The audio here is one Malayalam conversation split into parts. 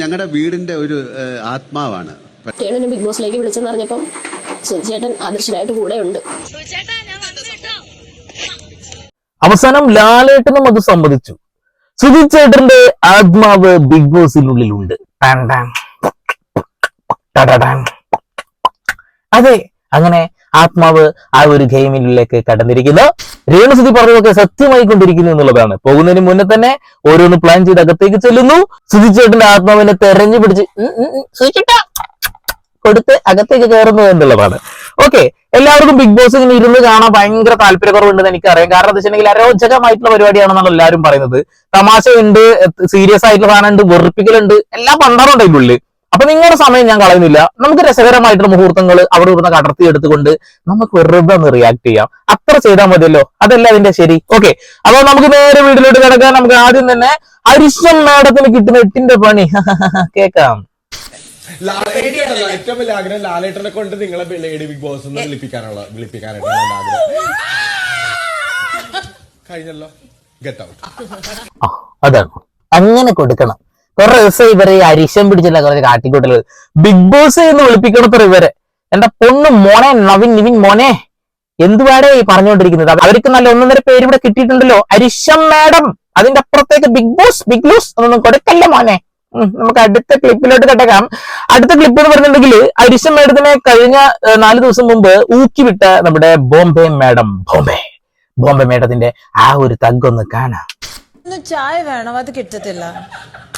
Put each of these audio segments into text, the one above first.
ഞങ്ങളുടെ വീടിന്റെ ഒരു ആത്മാവാണ്. ബിഗ് ബോസിലേക്ക് വിളിച്ചെന്ന് പറഞ്ഞപ്പം ചേട്ടൻ ആദർശനായിട്ട് കൂടെ ഉണ്ട് അവസാനം ലാലേട്ടനും അത് സമ്മതിച്ചു. സുധിച്ചേട്ടന്റെ ആത്മാവ് ബിഗ് ബോസിനുള്ളിലുണ്ട്. അതെ അങ്ങനെ ആത്മാവ് ആ ഒരു ഗെയിമിലേക്ക് കടന്നിരിക്കുന്നു. രേണുസുതി പറഞ്ഞതൊക്കെ സത്യമായി കൊണ്ടിരിക്കുന്നു എന്നുള്ളതാണ്. പോകുന്നതിന് മുന്നേ തന്നെ ഓരോന്ന് പ്ലാൻ ചെയ്ത് അകത്തേക്ക് ചെല്ലുന്നു. സുധിച്ചേട്ടന്റെ ആത്മാവിനെ തെരഞ്ഞു പിടിച്ച് കൊടുത്ത് അകത്തേക്ക് കയറുന്നു എന്നുള്ളതാണ്. ഓക്കെ എല്ലാവർക്കും ബിഗ് ബോസ് ഇങ്ങനെ ഇരുന്ന് കാണാൻ ഭയങ്കര താല്പര്യക്കുറവുണ്ടെന്ന് എനിക്കറിയാം. കാരണം എന്താ വെച്ചിട്ടുണ്ടെങ്കിൽ അരോചകമായിട്ടുള്ള പരിപാടിയാണെന്നാണ് എല്ലാവരും പറയുന്നത്. തമാശയുണ്ട് സീരിയസ് ആയിട്ടുള്ള സാധനം ഉണ്ട് വെറുപ്പിക്കലുണ്ട് എല്ലാം പണ്ടാറുണ്ട് അതിന്റെ ഉള്ളിൽ. അപ്പൊ നിങ്ങളുടെ സമയം ഞാൻ കളയുന്നില്ല. നമുക്ക് രസകരമായിട്ടുള്ള മുഹൂർത്തങ്ങൾ അവിടെ ഇവിടുന്ന് കടർത്തി എടുത്തുകൊണ്ട് നമുക്ക് വെറുതെ ഒന്ന് റിയാക്ട് ചെയ്യാം. അത്ര ചെയ്താൽ മതിയല്ലോ. അതല്ല അതിന്റെ ശരി. ഓക്കെ അപ്പൊ നമുക്ക് നേരെ വീട്ടിലോട്ട് കിടക്കാൻ നമുക്ക് ആദ്യം തന്നെ അരിശം മാഡത്തിന് കിട്ടുന്ന എട്ടിന്റെ പണി. കേക്കാം. ലാലേട്ടനല്ല, ഏറ്റവും വലിയ ആഗ്രഹം ലാലേട്ടനെ കൊണ്ട് നിങ്ങളെ ലേഡി ബിഗ് ബോസ് എന്ന് വിളിപ്പിക്കാനുള്ള വിളിപ്പിക്കാനായിട്ടാണ് എന്റെ ആഗ്രഹം. കഴിഞ്ഞല്ലോ. ഗെറ്റ് ഔട്ട് അതാണ്. അങ്ങനെ കൊടുക്കണം. കുറെ ദിവസം ഇവരെ ഈ അരിശം പിടിച്ചില്ല കുറച്ച് കാട്ടിക്കൂട്ടലുകൾ ബിഗ് ബോസ് എന്ന് വിളിപ്പിക്കണത്ര ഇവരെ. എന്റെ പൊണ്ണ് മോനെ നവിൻ നിവിൻ മോനെ. എന്തുവാടേ ഈ പറഞ്ഞുകൊണ്ടിരിക്കുന്നത്? അവർക്ക് നല്ല ഒന്നൊന്നര പേര് ഇവിടെ കിട്ടിയിട്ടുണ്ടല്ലോ. അരിശം മാഡം അതിന്റെ അപ്പുറത്തേക്ക് ബിഗ് ബോസ് ബിഗ് ലൂസ് ഒന്നും കൊടുക്കല്ല മോനെ? നമുക്ക് അടുത്ത ക്ലിപ്പിലോട്ട് കിടക്കാം. അടുത്ത ക്ലിപ്പ് എന്ന് പറഞ്ഞിട്ടുണ്ടെങ്കിൽ അരിശം മാഡത്തിനെ കഴിഞ്ഞ നാല് ദിവസം മുമ്പ് ഊക്കി വിട്ട നമ്മുടെ ബോംബെ മാഡം ബോംബെ. ബോംബെ മാഡത്തിന്റെ ആ ഒരു തഗ്ഗൊന്ന് കാണാം. ഒന്ന് ചായ വേണം? അത് കിട്ടത്തില്ല.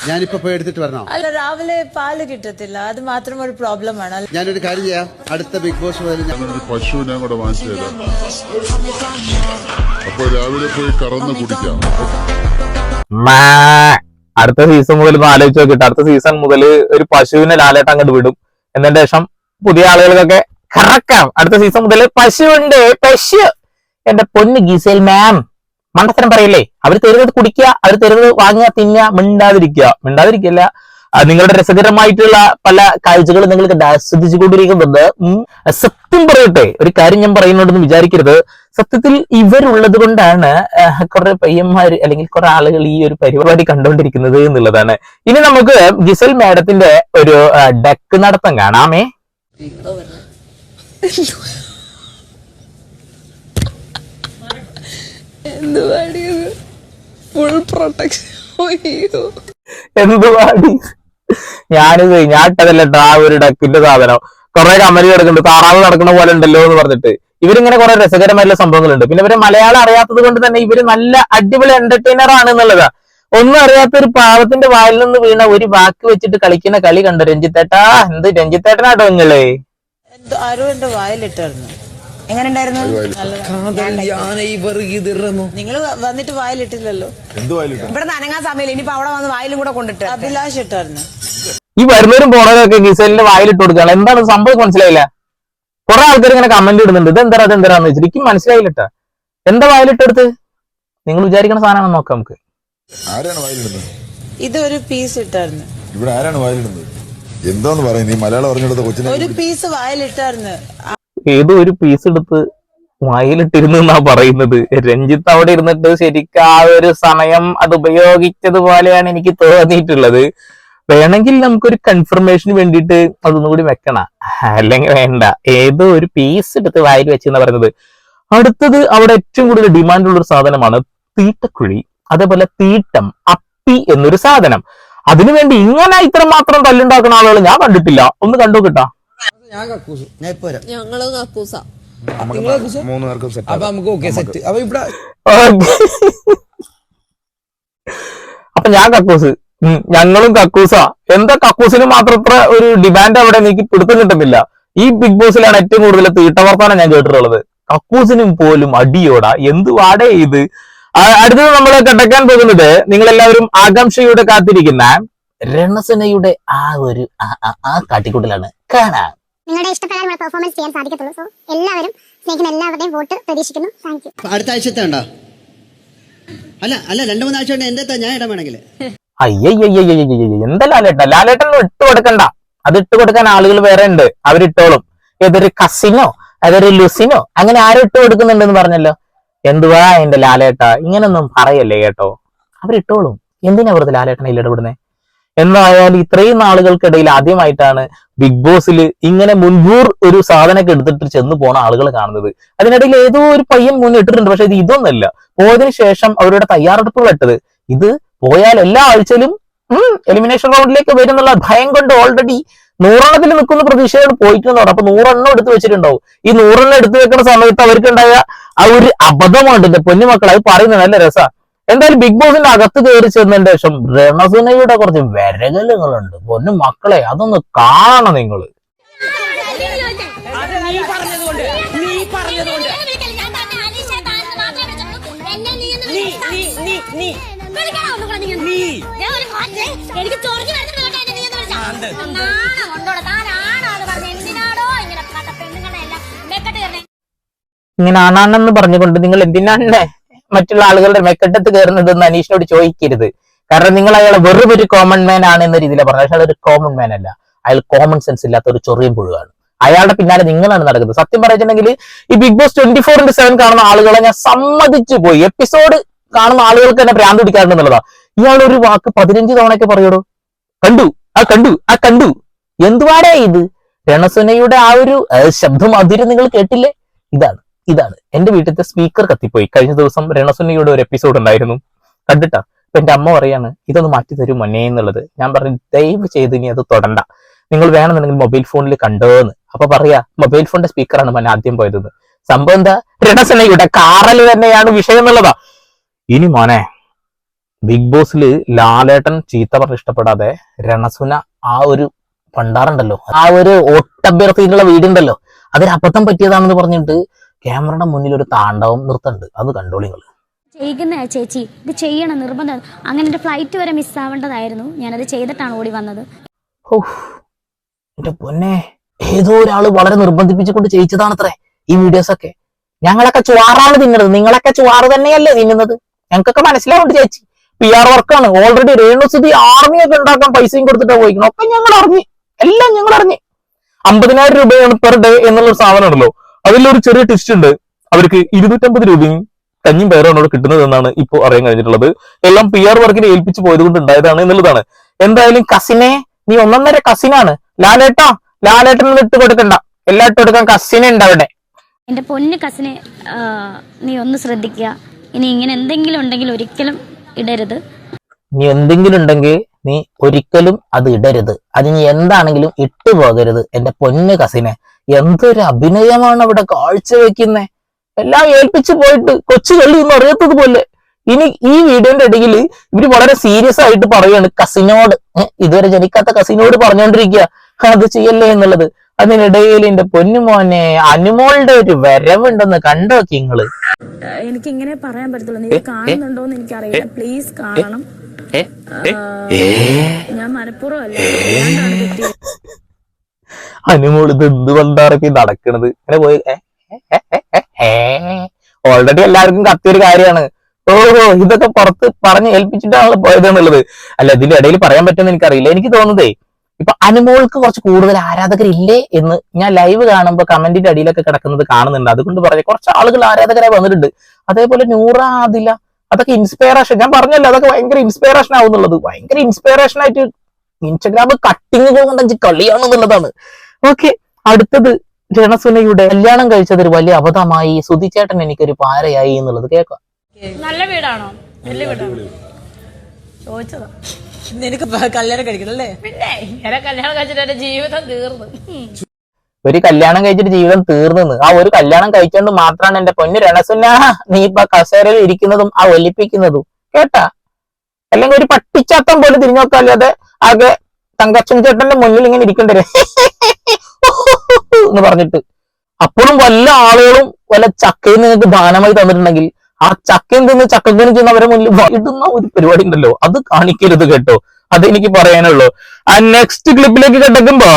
ഞാനിപ്പോ പോയി എടുത്തിട്ട് വരണോ? അല്ല രാവിലെ പാൽ കിട്ടത്തില്ല. അത് മാത്രം ഒരു പ്രോബ്ലം ആണ് ഞാനൊരു കാര്യം ചെയ്യാം. അടുത്ത ബിഗ് ബോസ് മുതൽ ഞാൻ ഒരു പശുവിനെ കൂടെ വാങ്ങിച്ചു തരാം. അപ്പൊ രാവിലെ പോയി കറന്ന് കുടിക്കാം. മാ. അടുത്ത സീസൺ മുതൽ ഒന്ന് ആലോചിച്ച് നോക്കിട്ട് അടുത്ത സീസൺ മുതൽ ഒരു പശുവിനെ ലാലേട്ടം അങ്ങോട്ട് വിടും. എന്നതിന് ശേഷം പുതിയ ആളുകൾക്കൊക്കെ കറക്കാം. അടുത്ത സീസൺ മുതൽ പശുവുണ്ട്. പശു. എന്റെ പൊന്ന് ഗീസേൽ മാം മണ്ടത്തരം പറയില്ലേ? അവർ തരുന്നത് കുടിക്കുക അവർ തരുന്നത് വാങ്ങുക തിന്നുക മിണ്ടാതിരിക്കുക. മിണ്ടാതിരിക്കില്ല നിങ്ങളുടെ രസകരമായിട്ടുള്ള പല കാഴ്ചകളും നിങ്ങൾക്ക് ആസ്വദിച്ചുകൊണ്ടിരിക്കുന്നുണ്ട് ഉം. സത്യം പറയട്ടെ. ഒരു കാര്യം ഞാൻ പറയുന്നുണ്ടെന്ന് വിചാരിക്കരുത്. സത്യത്തിൽ ഇവരുള്ളത് കൊണ്ടാണ് കുറെ പയ്യന്മാർ അല്ലെങ്കിൽ കുറെ ആളുകൾ ഈ ഒരു പരിപാടി കണ്ടുകൊണ്ടിരിക്കുന്നത് എന്നുള്ളതാണ്. ഇനി നമുക്ക് ഗിസൽ മാഡത്തിന്റെ ഒരു ഡക്ക് നടത്തം കാണാമേ. ഫുൾ പ്രൊട്ടക്ഷൻ എന്തുവാടി ഞാനിത് ഞാൻ ഇട്ടതല്ലട്ടോ ആ ഒരു ഡക്കിന്റെ സാധനം. കുറെ കമന്റ് കിടക്കുന്നുണ്ട് താറാവ് നടക്കുന്ന പോലെ ഉണ്ടല്ലോ എന്ന് പറഞ്ഞിട്ട്. ഇവരിങ്ങനെ കുറെ രസകരമായിട്ടുള്ള സംഭവങ്ങളുണ്ട്. പിന്നെ ഇവർ മലയാളം അറിയാത്തത് കൊണ്ട് തന്നെ ഇവർ നല്ല അടിപൊളി എന്റർടൈനർ ആണ് എന്നുള്ളതാ. ഒന്നും അറിയാത്ത ഒരു പാവത്തിന്റെ വായിൽ നിന്ന് വീണ ഒരു വാക്ക് വെച്ചിട്ട് കളിക്കുന്ന കളി കണ്ടു രഞ്ജിത്തേട്ടാ? എന്ത് രഞ്ജിത്തേട്ടനാട്ടോ നിങ്ങൾ? ആരോ എന്റെ വായിലിട്ടായിരുന്നു. എങ്ങനെ ഉണ്ടായിരുന്നു നിങ്ങൾ വന്നിട്ട് വായിലിട്ടില്ലല്ലോ? ഇവിടെ നനങ്ങാൻ സമയമില്ല. ഇനിയിപ്പോ അവിടെ വന്ന് വായിലും കൂടെ കൊണ്ടിട്ട് അഭിലാഷ് ഇട്ടായിരുന്നു. ഈ വരുന്നവരും പോണവരൊക്കെ ഗിസലിന്റെ വായിലിട്ട് കൊടുക്കുകയാണ്. എന്താണ് സംഭവം? മനസ്സിലായില്ല. കുറെ ആൾക്കാർ ഇങ്ങനെ കമന്റ് ഇടുന്നുണ്ട്. ഇത് എന്താ അതെന്താന്ന് വെച്ചിട്ട് എനിക്ക് മനസ്സിലായില്ല എന്താ വായിലിട്ടെടുത്ത് നിങ്ങൾ വിചാരിക്കുന്ന സാധനമാണെന്ന് നോക്കാം നമുക്ക്. ആരാണ് വായിലിടുന്നത്? ഇത് ഒരു പീസ് ഇട്ടായിരുന്നു. ഇവിടെ ആരാണ് വായിലിടുന്നത്? എന്താന്ന് പറയുന്നത് ഈ മലയാളം അറിഞ്ഞെടുത്ത കൊച്ചിനെ ഒരു പീസ് വായിലിട്ടായിരുന്നു. ഏതോ ഒരു പീസ് എടുത്ത് വായിലിട്ടിരുന്നു എന്നാ പറയുന്നത്. രഞ്ജിത്ത് അവിടെ ഇരുന്നിട്ട് ശരിക്കും ആ ഒരു സമയം അത് ഉപയോഗിച്ചതുപോലെയാണ് എനിക്ക് തോന്നിയിട്ടുള്ളത്. വേണമെങ്കിൽ നമുക്കൊരു കൺഫർമേഷന് വേണ്ടിയിട്ട് അതൊന്നും കൂടി വെക്കണം. അല്ലെങ്കിൽ വേണ്ട. ഏതോ ഒരു പീസ് എടുത്ത് വായിൽ വെച്ചെന്ന് പറയുന്നത്. അടുത്തത് അവിടെ ഏറ്റവും കൂടുതൽ ഡിമാൻഡ് ഉള്ള ഒരു സാധനമാണ് തീട്ടക്കുഴി. അതേപോലെ തീട്ടം അപ്പി എന്നൊരു സാധനം. അതിനുവേണ്ടി ഇങ്ങനെ ഇത്ര മാത്രം തല്ലുണ്ടാക്കുന്ന ആളുകൾ ഞാൻ കണ്ടിട്ടില്ല. ഒന്ന് കണ്ടു കിട്ടാ ഞങ്ങൾ കക്കൂസ. മൂന്ന് പേർക്കും സെറ്റ് അപ്പൊ നമുക്ക് ഓക്കെ സെറ്റ് അപ്പൊ ഇവിടെ അപ്പൊ ഞാൻ കക്കൂസ്. ഞങ്ങളും കക്കൂസ. എന്താ കക്കൂസിന് മാത്രം ഇത്ര ഒരു ഡിമാൻഡ് അവിടെ എനിക്ക് പിടുത്തം കിട്ടുന്നില്ല. ഈ ബിഗ് ബോസിലാണ് ഏറ്റവും കൂടുതൽ തീട്ടവർത്താനം ഞാൻ കേട്ടിട്ടുള്ളത്. കക്കൂസിനും പോലും അടിയോടാ. എന്ത് വാടേ ഇത്? അടുത്തത് നമ്മൾ കണ്ടെക്കാൻ പോകുന്നത് നിങ്ങൾ എല്ലാവരും ആകാംക്ഷയോടെ കാത്തിരിക്കുന്ന രണസനയുടെ ആ ഒരു ആ- കാട്ടിക്കൂട്ടിലാണ് ആ കാട്ടിക്കൂട്ടലാണ്. കാണാം. നിങ്ങളുടെ ഇഷ്ടപ്രകാരമുള്ള പെർഫോമൻസ് ചെയ്യാൻ സാധിക്കത്തുള്ളൂ. സോ എല്ലാവരും സ്നേഹിക്കുന്ന എല്ലാവരുടെയും വോട്ട് പ്രതീക്ഷിക്കുന്നു. താങ്ക് യു അടുത്ത ആഴ്ചത്തെ ഉണ്ടോ? അല്ല അല്ല രണ്ടു മൂന്ന് ആഴ്ച കൊണ്ട് എന്റെ ഞാൻ ഇടാൻ വേണമെങ്കിൽ. അയ്യയ്യയ്യയ്യയ്യയ്യ എന്താ ലാലേട്ട ലാലേട്ടൻ ഇട്ട് കൊടുക്കണ്ട അത് ഇട്ട് കൊടുക്കാൻ ആളുകൾ വേറെ ഉണ്ട് അവരിട്ടോളും ഏതൊരു കസിനോ അതൊരു ലുസിനോ അങ്ങനെ ആരും ഇട്ട് കൊടുക്കുന്നുണ്ടെന്ന് പറഞ്ഞല്ലോ എന്തുവാ എന്റെ ലാലേട്ട ഇങ്ങനൊന്നും പറയല്ലേ കേട്ടോ അവരിട്ടോളും എന്തിനാ വെറുതെ ലാലേട്ടനെ ഇടപെടുന്നേ എന്നായാലും ഇത്രയും നാളുകൾക്കിടയിൽ ആദ്യമായിട്ടാണ് ബിഗ് ബോസിൽ ഇങ്ങനെ മുൻകൂർ ഒരു സാധനമൊക്കെ എടുത്തിട്ട് ചെന്ന് പോണ ആളുകൾ കാണുന്നത്. അതിനിടയിൽ ഏതോ ഒരു പയ്യൻ മുന്നിട്ടിട്ടുണ്ട് പക്ഷെ ഇത് ഇതൊന്നല്ല. പോയതിന് ശേഷം അവരുടെ തയ്യാറെടുപ്പുകൾ ഇട്ടത്. ഇത് പോയാൽ എല്ലാ ആഴ്ചയിലും എലിമിനേഷൻ റൗണ്ടിലേക്ക് വരുന്നുള്ള ഭയം കൊണ്ട് ഓൾറെഡി നൂറെണ്ണത്തിൽ നിൽക്കുന്ന പ്രതീക്ഷയോട് പോയിട്ടുണ്ടാവും അപ്പൊ നൂറെണ്ണം എടുത്തു വെച്ചിട്ടുണ്ടാവും. ഈ നൂറെണ്ണം എടുത്തു വെക്കുന്ന സമയത്ത് അവർക്കുണ്ടായ ആ ഒരു അബദ്ധമുണ്ട് പൊന്നുമക്കൾ അത് പറയുന്നത് നല്ല രസാ. എന്തായാലും ബിഗ് ബോസിന്റെ അകത്ത് കയറി ചെന്നതിന് ശേഷം രണസുനയുടെ കുറച്ച് വിരകലുകളുണ്ട്. പൊന്നു മക്കളെ അതൊന്ന് കാണണം നിങ്ങൾ ഇങ്ങനെ ആണാണെന്ന് പറഞ്ഞുകൊണ്ട് നിങ്ങൾ എന്തിനാണ് മറ്റുള്ള ആളുകളുടെ മെക്കെട്ടത്ത് കയറുന്നതെന്ന് അനീഷിനോട് ചോദിക്കരുത്. കാരണം നിങ്ങൾ അയാളെ വെറും ഒരു കോമൺ മാൻ ആണ് എന്ന രീതിയിലാണ് പറഞ്ഞത്. പക്ഷെ അതൊരു കോമൺ മാൻ അല്ല. അയാൾ കോമൺ സെൻസ് ഇല്ലാത്ത ഒരു ചൊറിയും പുഴുവാണ്. അയാളുടെ പിന്നാലെ നിങ്ങളാണ് നടക്കുന്നത്. സത്യം പറഞ്ഞിട്ടുണ്ടെങ്കിൽ ഈ Bigg Boss twenty four into seven കാണുന്ന ആളുകളെ ഞാൻ സമ്മതിച്ചു പോയി. എപ്പിസോഡ് കാണുന്ന ആളുകൾക്ക് തന്നെ ഭ്രാന്ത് പിടിക്കാറുണ്ട് എന്നുള്ളതാ. ഇയാൾ ഒരു വാക്ക് പതിനഞ്ച് തവണയൊക്കെ പറയുള്ളൂ കണ്ടു. ആ കണ്ടു. ആ കണ്ടു. എന്തുവാടേ ഇത്? രണസുനയുടെ ആ ഒരു ശബ്ദം അതിര് നിങ്ങൾ കേട്ടില്ലേ? ഇതാണ്. ഇതാണ്. എന്റെ വീട്ടിലത്തെ സ്പീക്കർ കത്തിപ്പോയി. കഴിഞ്ഞ ദിവസം രണസുനയുടെ ഒരു എപ്പിസോഡ് ഉണ്ടായിരുന്നു. കണ്ടിട്ടാ? അപ്പൊ എന്റെ അമ്മ പറയാണ് ഇതൊന്ന് മാറ്റി തരും മൊന്നേ എന്നുള്ളത്. ഞാൻ പറഞ്ഞു ദയവ് ചെയ്ത് ഇനി അത് തൊടണ്ട. നിങ്ങൾ വേണമെന്നുണ്ടെങ്കിൽ മൊബൈൽ ഫോണിൽ കണ്ടോന്ന് അപ്പൊ പറയാ മൊബൈൽ ഫോണിന്റെ സ്പീക്കറാണ് മന ആദ്യം പോയതെന്ന്. സംഭവം എന്താ? രണസുനയുടെ കാറൽ തന്നെയാണ് വിഷയം എന്നുള്ളതാ. ഇനി മോനെ ബിഗ് ബോസിൽ ലാലേട്ടൻ ചീത്ത പറഞ്ഞ് ഇഷ്ടപ്പെടാതെ രണസുന ആ ഒരു പണ്ടാറുണ്ടല്ലോ ആ ഒരു ഓട്ടഭ്യർത്ഥിയിലുള്ള വീടുണ്ടല്ലോ അതൊരു അബദ്ധം പറ്റിയതാണെന്ന് പറഞ്ഞിട്ട് ക്യാമറയുടെ മുന്നിൽ ഒരു താണ്ഡവം നിർത്തുന്നുണ്ട് അത് കണ്ടോളി നിങ്ങൾ. ചെയ്യുന്ന ചേച്ചി ഇത് ചെയ്യണം നിർബന്ധം. അങ്ങനെ എന്റെ ഫ്ലൈറ്റ് വരെ മിസ്സാവേണ്ടതായിരുന്നു ഞാനത് ചെയ്തിട്ടാണ് ഓടി വന്നത്. ഓഹ് എന്റെ പൊന്നെ ഏതോ ഒരാൾ വളരെ നിർബന്ധിപ്പിച്ചുകൊണ്ട് ചെയ്യിച്ചതാണത്രേ ഈ വീഡിയോസ് ഒക്കെ ഞങ്ങളൊക്കെ ചുവാറാണ് തിന്നുന്നത്. നിങ്ങളൊക്കെ ചുവാറ് തന്നെയല്ലേ തിന്നുന്നത്? ഞങ്ങൾക്കൊക്കെ മനസ്സിലാവുണ്ട് ചേച്ചി. പി ആർ വർക്കാണ് ഓൾറെഡി രേണുസുതി ആർമിയൊക്കെ ഉണ്ടാക്കാൻ പൈസയും കൊടുത്തിട്ടാ പോയിക്കണം ഒക്കെ ഞങ്ങൾ അറിഞ്ഞു എല്ലാം ഞങ്ങൾ അറിഞ്ഞു അമ്പതിനായിരം രൂപയാണ് പെർ ഡേ എന്നുള്ള സാധനം ഉണ്ടല്ലോ. അതിലൊരു ചെറിയ ട്വിസ്റ്റ് ഉണ്ട്. അവർക്ക് ഇരുന്നൂറ്റമ്പത് രൂപയും കഞ്ഞിയും പേരാണ് അവിടെ കിട്ടുന്നത് എന്നാണ് ഇപ്പോൾ അറിയാൻ കഴിഞ്ഞിട്ടുള്ളത്. എല്ലാം പി ആർ വർക്കിനെ ഏൽപ്പിച്ച് പോയത് കൊണ്ട് ഉണ്ടായതാണ് എന്നുള്ളതാണ്. എന്തായാലും കസിനെ നീ ഒന്നൊന്നര കസിനാണ്. ലാലേട്ടാ ലാലേട്ടനൊന്നും ഇട്ട് കൊടുക്കണ്ട. എല്ലാം ഇട്ട് കൊടുക്കാൻ കസിനെ ഉണ്ട് അവിടെ. എന്റെ പൊന്നു കസിനെ നീ ഒന്ന് ശ്രദ്ധിക്കുക. ഇനി ഇങ്ങനെ എന്തെങ്കിലും ഉണ്ടെങ്കിൽ ഒരിക്കലും ഇടരുത്. നീ എന്തെങ്കിലും ഉണ്ടെങ്കിൽ നീ ഒരിക്കലും അത് ഇടരുത്. അത് നീ എന്താണെങ്കിലും ഇട്ടു പോകരുത്. എന്റെ പൊന്ന് കസിനെ. എന്തൊരു അഭിനയമാണ് അവിടെ കാഴ്ചവെക്കുന്നേ എല്ലാം ഏൽപ്പിച്ചു പോയിട്ട് കൊച്ചു കള്ളി ഒന്നും അറിയാത്തത് പോലെ. ഇനി ഈ വീഡിയോന്റെ ഇടയിൽ ഇവർ വളരെ സീരിയസ് ആയിട്ട് പറയാണ് കസിനോട്. ഇതുവരെ ജനിക്കാത്ത കസിനോട് പറഞ്ഞുകൊണ്ടിരിക്കുക അത് ചെയ്യല്ലേ എന്നുള്ളത്. അതിനിടയിൽ എന്റെ പൊന്നുമോനെ അനുമോളുടെ ഒരു വരവുണ്ടെന്ന് കണ്ടോ നിങ്ങൾ എനിക്ക് ഇങ്ങനെ പറയാൻ പറ്റത്തുള്ളൂ നീ കാണുന്നുണ്ടോ എന്ന് എനിക്കറിയില്ല. പ്ലീസ് കാണണം. ഞാൻ മനഃപൂർവം അല്ല. അനുമോൾ ഇത് എന്ത് നടക്കണത്? ഇങ്ങനെ പോയി ഓൾറെഡി എല്ലാവർക്കും കത്തിയൊരു കാര്യമാണ്. ഓഹോ ഇതൊക്കെ പുറത്ത് പറഞ്ഞ് ഏൽപ്പിച്ചിട്ടാണല്ലോ പോയത് എന്നുള്ളത് അല്ല ഇതിന്റെ ഇടയിൽ പറയാൻ പറ്റുമെന്ന് എനിക്കറിയില്ല. എനിക്ക് തോന്നുന്നതേ ഇപ്പൊ അനുമോൾക്ക് കുറച്ച് കൂടുതൽ ആരാധകരില്ലേ എന്ന് ഞാൻ ലൈവ് കാണുമ്പോൾ കമന്റിന്റെ അടിയിലൊക്കെ കിടക്കുന്നത് കാണുന്നുണ്ട്. അതുകൊണ്ട് പറഞ്ഞു കുറച്ച് ആളുകൾ ആരാധകരായി വന്നിട്ടുണ്ട്. അതേപോലെ നൂറ ആദില അതൊക്കെ ഇൻസ്പിറേഷൻ ഞാൻ പറഞ്ഞല്ലോ അതൊക്കെ ഭയങ്കര ഇൻസ്പിറേഷൻ ആവുന്നുള്ളത്. ഭയങ്കര ഇൻസ്പിറേഷൻ ആയിട്ട് ഇൻസ്റ്റഗ്രാം കട്ടിങ് കൊണ്ട് അഞ്ച് കളിയാണെന്നുള്ളതാണ് ഓക്കെ അടുത്തത് രണസുനയുടെ കല്യാണം കഴിച്ചത് ഒരു വലിയ അബദ്ധമായി. സുധിച്ചേട്ടൻ എനിക്കൊരു പാരയായി എന്നുള്ളത് കേൾക്കാം. നല്ല വീടാണോ? നല്ല വീടാണോ? ചോദിച്ചതാ. നിനക്ക് കല്യാണം കഴിക്കണം അല്ലേ? പിന്നെ ഇങ്ങനെ കല്യാണം കഴിച്ചിട്ട് എന്റെ ജീവിതം തീർന്നു. ഒരു കല്യാണം കഴിച്ചിട്ട് ജീവിതം തീർന്നു ആ ഒരു കല്യാണം കഴിച്ചോണ്ട് മാത്രമാണ് എന്റെ പൊന്നു രണസുന നീ ഇപ്പൊ കസേരയിൽ ഇരിക്കുന്നതും ആ ഒലിപ്പിക്കുന്നതും. കേട്ടാ? അല്ലെങ്കിൽ ഒരു പട്ടിച്ചാത്തം പോലെ തിരിഞ്ഞു നോക്കാല്ലാതെ ആകെ തങ്കച്ചൻ ചേട്ടന്റെ മുന്നിൽ ഇങ്ങനെ ഇരിക്കണ്ടേ എന്ന് പറഞ്ഞിട്ട്. അപ്പോഴും വല്ല ആളുകളും വല്ല ചക്കയും നിങ്ങൾക്ക് ദാനമായി തന്നിട്ടുണ്ടെങ്കിൽ ആ ചക്കയും തിന്ന് ചക്കക്കുനി ചെന്നവരെ മുന്നിൽ വൈടുന്ന ഒരു പരിപാടി ഉണ്ടല്ലോ. അത് കാണിക്കരുത് കേട്ടോ. അത് എനിക്ക് പറയാനുള്ളൂ. ആ നെക്സ്റ്റ് ക്ലിപ്പിലേക്ക് കിടക്കുമ്പോ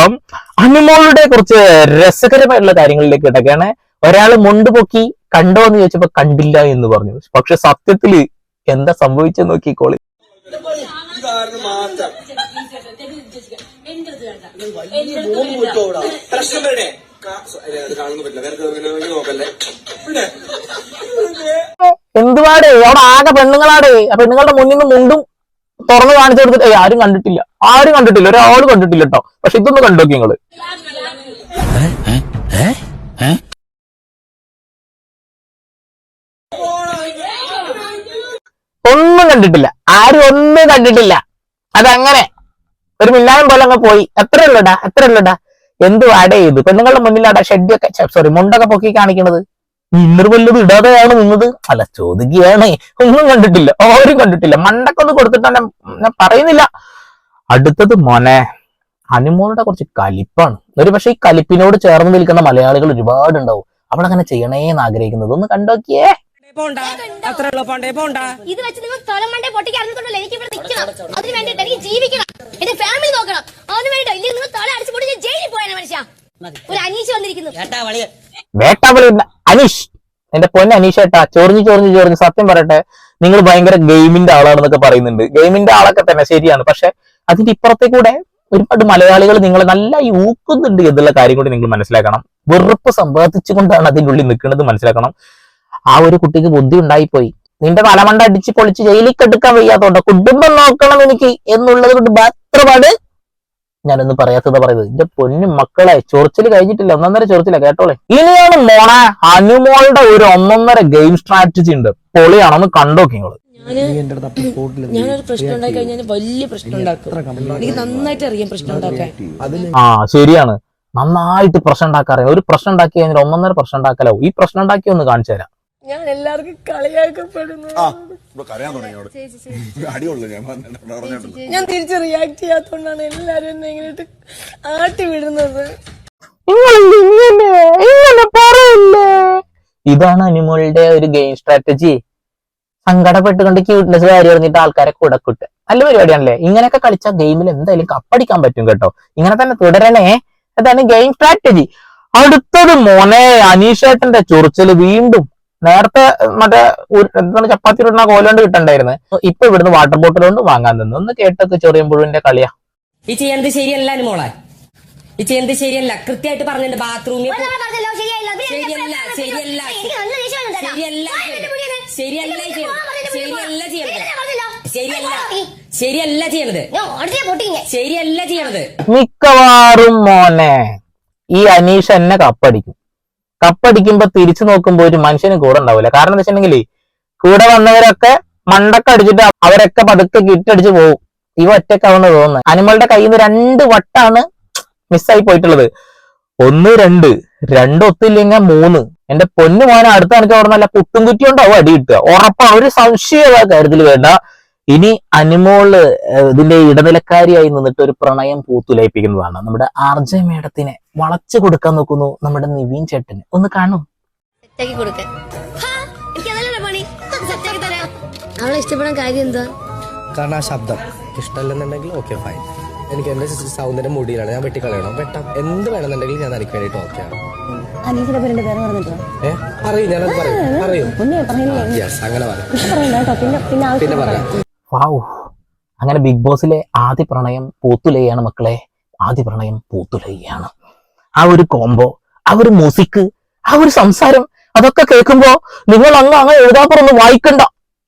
അനുമോളുടെ കുറച്ച് രസകരമായിട്ടുള്ള കാര്യങ്ങളിലേക്ക് കിടക്കുകയാണ്. ഒരാൾ മുണ്ട് പൊക്കി കണ്ടോ എന്ന് ചോദിച്ചപ്പോ കണ്ടില്ല എന്ന് പറഞ്ഞു. പക്ഷെ സത്യത്തിൽ എന്താ സംഭവിച്ചെന്ന് നോക്കിക്കോളി. എന്തുപാടേ അവിടെ ആകെ പെണ്ണുങ്ങളാടേ. ആ പെണ്ണുങ്ങളുടെ മുന്നിൽ നിന്ന് മുണ്ടും തുറന്നു കാണിച്ചു കൊടുത്തിട്ട് ഏയ് ആരും കണ്ടിട്ടില്ല. ആരും കണ്ടിട്ടില്ല. ഒരാളും കണ്ടിട്ടില്ല കേട്ടോ പക്ഷെ ഇതൊന്ന് കണ്ടോക്കി നിങ്ങൾ. ഒന്നും കണ്ടിട്ടില്ല. ആരും ഒന്നും കണ്ടിട്ടില്ല. അതങ്ങനെ. ഒരു മില്ലായം പോലെ അങ്ങ് പോയി. എത്ര ഉള്ളടാ എത്ര ഉള്ളടാ എന്ത് അട ചെയ്തു. പെണ്ണുങ്ങളുടെ മുന്നിലാടാ ഷെഡൊക്കെ സോറി മുണ്ടൊക്കെ പൊക്കി കാണിക്കണത്. ഇന്നർ വല്ലത് ഇടാതെയാണ് നിന്നത്. അല്ല ചോദിക്കുകയാണ്. ഒന്നും കണ്ടിട്ടില്ല. ഓരും കണ്ടിട്ടില്ല. മണ്ടൊക്കെ കൊടുത്തിട്ട് ഞാൻ പറയുന്നില്ല. അടുത്തത് മോനെ അനുമോളുടെ കുറച്ച് കലിപ്പാണ്. ഒരു പക്ഷെ ഈ കലിപ്പിനോട് ചേർന്ന് നിൽക്കുന്ന മലയാളികൾ ഒരുപാടുണ്ടാവും. അവളങ്ങനെ ചെയ്യണേന്ന് ആഗ്രഹിക്കുന്നത്. ഒന്ന് കണ്ടോക്കിയേ. ഇത് വെച്ച് നിങ്ങൾ തലമണ്ടേ പൊട്ടിക്ക് അറിഞ്ഞിട്ടുണ്ടല്ലോ എനിക്ക് ഇവിടെ നിൽക്കണം. അതിന് വേണ്ടിട്ട് എനിക്ക് ജീവിക്കണം. എന്റെ ഫാമിലി നോക്കണം. അതിന് വേണ്ടിട്ടോ ഇല്ലെങ്കിൽ നിങ്ങൾ തല അടിച്ചു പൊട്ടി ജയിലിൽ പോയാണ് മനുഷ്യ. ഒരു അനീഷ് വന്നിരിക്കുന്നു. വേട്ടാവളി അനീഷ്. എന്റെ പൊന്നെ അനീഷ് ഏട്ടാ. ചൊറിഞ്ഞ് ചൊറിഞ്ഞ് ചൊറിഞ്ഞ്. സത്യം പറയട്ടെ നിങ്ങൾ ഭയങ്കര ഗെയിമിന്റെ ആളാണെന്നൊക്കെ പറയുന്നുണ്ട്. ഗെയിമിന്റെ ആളൊക്കെ തന്നെ ശരിയാണ്. പക്ഷെ അതിന്റെ ഇപ്പുറത്തെ കൂടെ ഒരുപാട് മലയാളികൾ നിങ്ങളെ നല്ല ഊക്കുന്നുണ്ട് എന്നുള്ള കാര്യം കൂടി നിങ്ങൾ മനസ്സിലാക്കണം. വെറുപ്പ് സമ്പാദിച്ചുകൊണ്ടാണ് അതിന്റെ ഉള്ളിൽ നിൽക്കുന്നത് മനസ്സിലാക്കണം. ആ ഒരു കുട്ടിക്ക് ബുദ്ധി ഉണ്ടായിപ്പോയി. നിന്റെ തലമണ്ട അടിച്ച് പൊളിച്ച് ജയിലിൽ കെടുക്കാൻ വയ്യാത്തോണ്ട് കുടുംബം നോക്കണം എനിക്ക് എന്നുള്ളത് കൊണ്ട് മാത്രമാണ് ഞാനൊന്നും പറയാത്തത് പറയുന്നത്. എന്റെ പൊന്നു മക്കളെ ചൊറിച്ചിൽ കഴിഞ്ഞിട്ടില്ല. ഒന്നൊന്നര ചൊറിച്ചില്ല കേട്ടോളെ? ഇനിയാണ് മോണെ അനുമോളുടെ ഒരു ഒന്നൊന്നര ഗെയിം സ്ട്രാറ്റജി ഉണ്ട്. പൊളിയാണെന്ന് കണ്ടോക്കി നിങ്ങൾ. ഞാനൊരു പ്രശ്നം ഉണ്ടായി കഴിഞ്ഞാൽ വലിയ പ്രശ്നം ഉണ്ടാക്കും. എനിക്ക് നന്നായിട്ട് അറിയാം പ്രശ്നം ഉണ്ടാക്കാൻ. ആ ശരിയാണ്. നന്നായിട്ട് പ്രശ്നം ഉണ്ടാക്കാറിയാം. ഒരു പ്രശ്നം ഉണ്ടാക്കി കഴിഞ്ഞാൽ ഒന്നൊന്നര പ്രശ്നം ഉണ്ടാക്കലോ ഈ പ്രശ്നം ഉണ്ടാക്കി ഒന്ന് കാണിച്ചു തരാം. ഞാൻ എല്ലാവർക്കും കളിയാക്കപ്പെടുന്നു. കരയാൻ തുടങ്ങി അടിയുള്ളൂ ഞാൻ തിരിച്ച് റിയാക്ട് ചെയ്യാത്തോണ്ടാണ് എല്ലാരും എന്നെ ഇങ്ങനെ ആട്ടി വിടുന്നത്. ഇതാണ് അനിമോളുടെ ഒരു ഗെയിം സ്ട്രാറ്റജി സങ്കടപ്പെട്ടുകൊണ്ട് ക്യൂട്ട്നെസ് കാര്യം പറഞ്ഞിട്ട് ആൾക്കാരെ കൂടെ കൂട്ടുക നല്ല പരിപാടിയാണല്ലേ? ഇങ്ങനെയൊക്കെ കളിച്ചാൽ ഗെയിമിൽ എന്തായാലും കപ്പടിക്കാൻ പറ്റും കേട്ടോ. ഇങ്ങനെ തന്നെ തുടരണേ. അതാണ് ഗെയിം സ്ട്രാറ്റജി അടുത്തത് മോനെ അനീഷേട്ടന്റെ ചൊറിച്ചൽ വീണ്ടും. നേരത്തെ മറ്റേ എന്താണ് ചപ്പാത്തി ഇടുന്ന കോലുകൊണ്ട് കിട്ടണ്ടായിരുന്നു. ഇപ്പൊ ഇവിടുന്ന് വാട്ടർ ബോട്ടിൽ കൊണ്ട് വാങ്ങാൻ നിന്നു. ഒന്ന് കേട്ടൊക്കെ ചെറിയമ്പുഴുവിന്റെ കളിയാ. ഈ ചെയ്യുന്നത് ശരിയല്ല മോളെ. ഈ ചെയ്യുന്നത് ശരിയല്ല. കൃത്യമായിട്ട് പറഞ്ഞിട്ടുണ്ട് ബാത്റൂമിൽ. ശരിയല്ല, ശരിയല്ല. ശരിയല്ല. ശരിയല്ല ശരിയല്ല പറഞ്ഞല്ലോ. ശരിയല്ല. ശരിയല്ല ചെയ്യണത് ശരിയല്ല ചെയ്യണത് മിക്കവാറും മോനെ ഈ അനീഷ് എന്നെ കപ്പടിക്കും. കപ്പടിക്കുമ്പോ തിരിച്ചു നോക്കുമ്പോ ഒരു മനുഷ്യന് കൂടെ ഉണ്ടാവില്ല കാരണം എന്താ വെച്ചിട്ടുണ്ടെങ്കിൽ കൂടെ വന്നവരൊക്കെ മണ്ടക്ക അടിച്ചിട്ട് അവരൊക്കെ പതുക്കെ കിട്ടടിച്ച് പോകും ഇവ ഒറ്റക്കാവുന്ന തോന്നുന്നത് അനിമളുടെ കയ്യിൽ നിന്ന് രണ്ട് വട്ടാണ് മിസ്സായി പോയിട്ടുള്ളത്. ഒന്ന് രണ്ട്. രണ്ട് ഒത്തില്ലെങ്കിൽ മൂന്ന്. എന്റെ പൊന്നു മോനെ അടുത്ത എനിക്ക് അവിടെ നല്ല പുട്ടും കുറ്റി അടി കിട്ടുക. ഉറപ്പാണ് ഒരു സംശയമായ കാര്യത്തിൽ വേണ്ട. ഇനി അനുമോൾ ഇതിന്റെ ഇടനിലക്കാരിയായി നിന്നിട്ട് ഒരു പ്രണയം പൂത്തുലയിപ്പിക്കുന്നതാണ്. നമ്മുടെ ആർജെ മേടത്തിനെ വളച്ചു കൊടുക്കാൻ നോക്കുന്നു നമ്മുടെ നിവീൻ ചേട്ടന്. ഒന്ന് കാണൂ. സെറ്റാക്കി കൊടുക്ക. എനിക്ക് അതല്ലല്ലോ പണി. സെറ്റാക്കി തരാം. അവളെ ഇഷ്ടപ്പെടാൻ കാര്യം എന്താ? കാരണം ആ ശബ്ദം. ഇഷ്ടമല്ലെന്നുണ്ടെങ്കിൽ ഓക്കെ ഫൈൻ എനിക്ക് എന്റെ സൗന്ദര്യം മുടിയിലാണ്. ഞാൻ വെട്ടിക്കളയണം? വെട്ടാം. എന്ത് വേണമെന്നുണ്ടെങ്കിൽ ഞാൻ വേണ്ടിട്ട് ഓക്കെയാണ് പറയും ഞാനത് പറയും. അറിയും അങ്ങനെ പറയും. പിന്നെ പിന്നെ പിന്നെ പറയാം. വാവ് അങ്ങനെ ബിഗ് ബോസിലെ ആദ്യ പ്രണയം പൂത്തുലയാണ് മക്കളെ ആദ്യ പ്രണയം പൂത്തുലയാണ് ആ ഒരു കോംബോ ആ ഒരു മ്യൂസിക് ആ ഒരു സംസാരം അതൊക്കെ കേൾക്കുമ്പോ നിങ്ങൾ അങ്ങ് അങ്ങ് എഴുതാപ്പുറം വായിക്കണ്ട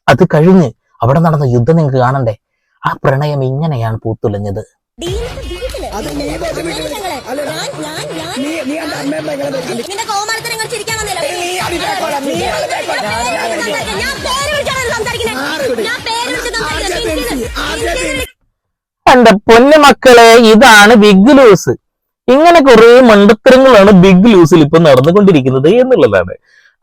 അത് കഴിഞ്ഞ് അവിടെ നടന്ന യുദ്ധം നിങ്ങൾക്ക് കാണണ്ടേ ആ പ്രണയം ഇങ്ങനെയാണ് പൂത്തുലഞ്ഞത് നിന്റെ കോമാളത്തിന് നിങ്ങൾ ചിരിക്കാൻ വന്നില്ല എന്റെ പൊന്നു മക്കളെ ഇതാണ് ബിഗ് ലൂസ്. ഇങ്ങനെ കുറെ മണ്ടത്തരങ്ങളാണ് ബിഗ് ലൂസിൽ ഇപ്പൊ നടന്നുകൊണ്ടിരിക്കുന്നത് എന്നുള്ളതാണ്.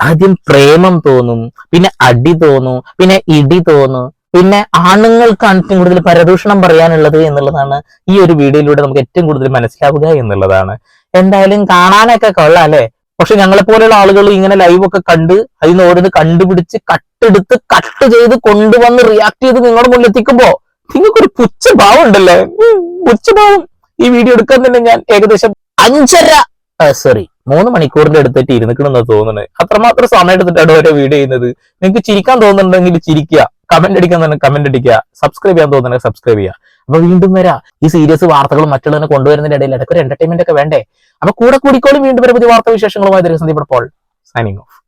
ആദ്യം പ്രേമം തോന്നും പിന്നെ അടി തോന്നും പിന്നെ ഇടി തോന്നും പിന്നെ ആണുങ്ങൾക്കാണ് ഏറ്റവും കൂടുതൽ പരദൂഷണം പറയാനുള്ളത് എന്നുള്ളതാണ് ഈ ഒരു വീഡിയോയിലൂടെ നമുക്ക് ഏറ്റവും കൂടുതൽ മനസ്സിലാവുക എന്നുള്ളതാണ്. എന്തായാലും കാണാനൊക്കെ കൊള്ളാം അല്ലെ? പക്ഷെ ഞങ്ങളെ പോലെയുള്ള ആളുകൾ ഇങ്ങനെ ലൈവ് ഒക്കെ കണ്ട് നിന്ന് ഓരോന്ന് കണ്ടുപിടിച്ച് കട്ടെടുത്ത് കട്ട് ചെയ്ത് കൊണ്ടുവന്ന് റിയാക്ട് ചെയ്ത് നിങ്ങളുടെ മുന്നിൽ എത്തിക്കുമ്പോ നിങ്ങൾക്കൊരു പുച്ഛഭാവം ഉണ്ടല്ലേ? പുച്ഛ പുച്ഛഭാവം. ഈ വീഡിയോ എടുക്കാൻ തന്നെ ഞാൻ ഏകദേശം അഞ്ചര സോറി മൂന്ന് മണിക്കൂറിന്റെ അടുത്തിട്ട് ഇരുന്നിക്കണമെന്ന് തോന്നുന്നത് അത്രമാത്രം സമയം എടുത്തിട്ടാണ് ഓരോ വീഡിയോ ചെയ്യുന്നത്. നിങ്ങൾക്ക് ചിരിക്കാൻ തോന്നുന്നുണ്ടെങ്കിൽ ചിരിക്കുക. കമന്റ് അടിക്കാൻ തന്നെ കമന്റ് അടിക്കുക. സബ്സ്ക്രൈബ് ചെയ്യാൻ തോന്നുന്നുണ്ടെങ്കിൽ സബ്സ്ക്രൈബ് ചെയ്യുക. അപ്പൊ വീണ്ടും വരാ. ഈ സീരിയസ് വാർത്തകളും മറ്റുള്ളതിനെ കൊണ്ടുവരുന്നതിന്റെ ഇടയിൽ ഇടയ്ക്ക് ഒരു എന്റർടൈൻമെന്റ് ഒക്കെ വേണ്ടേ? അപ്പൊ കൂടെ കൂടിക്കോളും. വീണ്ടും വരെ പുതിയ വാർത്താ വിശേഷങ്ങളുമായി സന്ദീപ് പോൾ സൈനിങ് ഓഫ്